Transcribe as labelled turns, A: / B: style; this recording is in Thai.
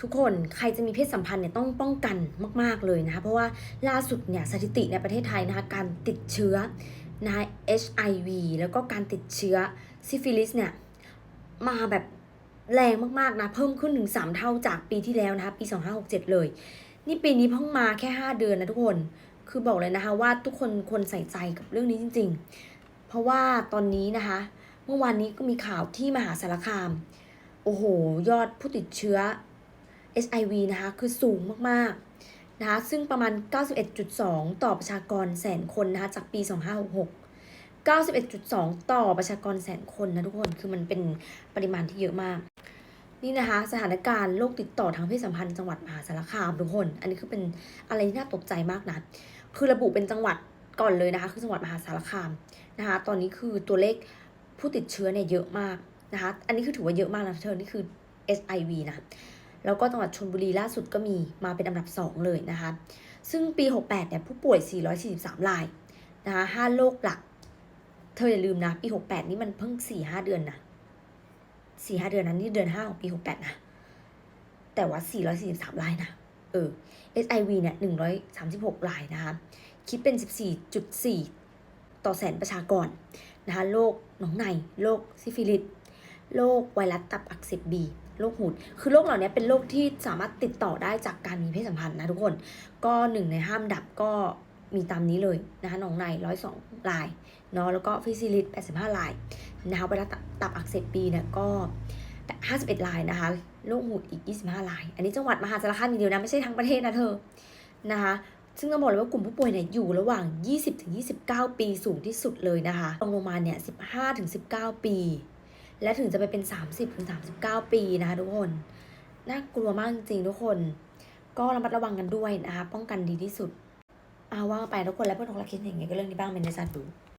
A: ทุกคนใครจะมีเพศสัมพันธ์เนี่ยต้องป้องกันมาก ๆ เลยนะคะ เพราะว่าล่าสุดเนี่ยสถิติในประเทศไทยนะคะการติดเชื้อนะคะ HIV แล้วก็การติดเชื้อซิฟิลิสเนี่ยมาแบบแรงมาก ๆ นะ เพิ่มขึ้นถึง 3 เท่าจากปีที่แล้วนะคะ ปี 2567 เลย นี่ปีนี้เพิ่งมาแค่ 5 เดือนนะทุกคน คือบอกเลยนะคะว่าทุกคนควรใส่ใจกับเรื่องนี้จริง ๆ เพราะว่าตอนนี้นะคะ เมื่อวานนี้ก็มีข่าวที่มหาสารคาม โอ้โห ยอดผู้ติดเชื้อ HIV นะคะคือสูงมากๆนะคะซึ่งประมาณ 91.2 ต่อประชากรแสนคนนะคะจากปี 2566 91.2 ต่อประชากรแสนคนนะทุกคน คือมันเป็นปริมาณที่เยอะมาก นี่นะคะ สถานการณ์โรคติดต่อทางเพศสัมพันธ์จังหวัดมหาสารคามทุกคน อันนี้คือเป็นอะไรที่น่าตกใจมากนะ คือระบุเป็นจังหวัดก่อนเลยนะคะ คือจังหวัดมหาสารคามนะคะ ตอนนี้คือตัวเลขผู้ติดเชื้อเนี่ยเยอะมากนะคะ อันนี้คือถือว่าเยอะมากนะเธอ นี่คือ SIV นะ แล้วก็จังหวัดชลบุรีล่าสุดก็มีมาเป็นอันดับ 2 เลยนะคะ ซึ่งปี 68 เนี่ยผู้ป่วย 443รายนะคะ5โรคหลัก เธออย่าลืมนะปี 68 นี่มันเพิ่ง 4-5 เดือนนะ4-5 เดือนนั้นนี่เดือน 5 ของปี 68 นะ แต่ว่า 443รายนะเออ SIV เนี่ย 136รายนะคะ คิดเป็น 14.4 ต่อแสนประชากรนะคะ โรคหนองใน โรคซิฟิลิส โรคไวรัสตับอักเสบบี โรคหูด คือโรคเหล่านี้เป็นโรคที่สามารถติดต่อได้จากการมีเพศสัมพันธ์นะทุกคน ก็หนึ่งในห้ามดับก็มีตามนี้เลยนะคะหนองในร้อยสองรายเนาะแล้วก็ฟิซิลิสแปดสิบห้ารายนะคะไวรัสตับอักเสบบีเนี่ยก็ห้าสิบเอ็ดรายนะคะโรคหูดอีกยี่สิบห้าราย อันนี้จังหวัดมหาสารคามอย่างเดียวนะไม่ใช่ทั้งประเทศนะเธอนะคะซึ่งต้องบอกเลยว่ากลุ่มผู้ป่วยเนี่ยอยู่ระหว่าง 20-29 ปีสูงที่สุดเลยนะคะรองลงมาเนี่ย 15-19 ปี และถึงจะไปเป็น 30-39ปีนะคะทุกคน น่ากลัวมากจริงๆทุกคน ก็ระมัดระวังกันด้วยนะคะ ป้องกันดีที่สุด เอาว่าไปทุกคนแล้วเพื่อนของเราคิดอย่างไงก็เรื่องนี้บ้างเป็นในซาดู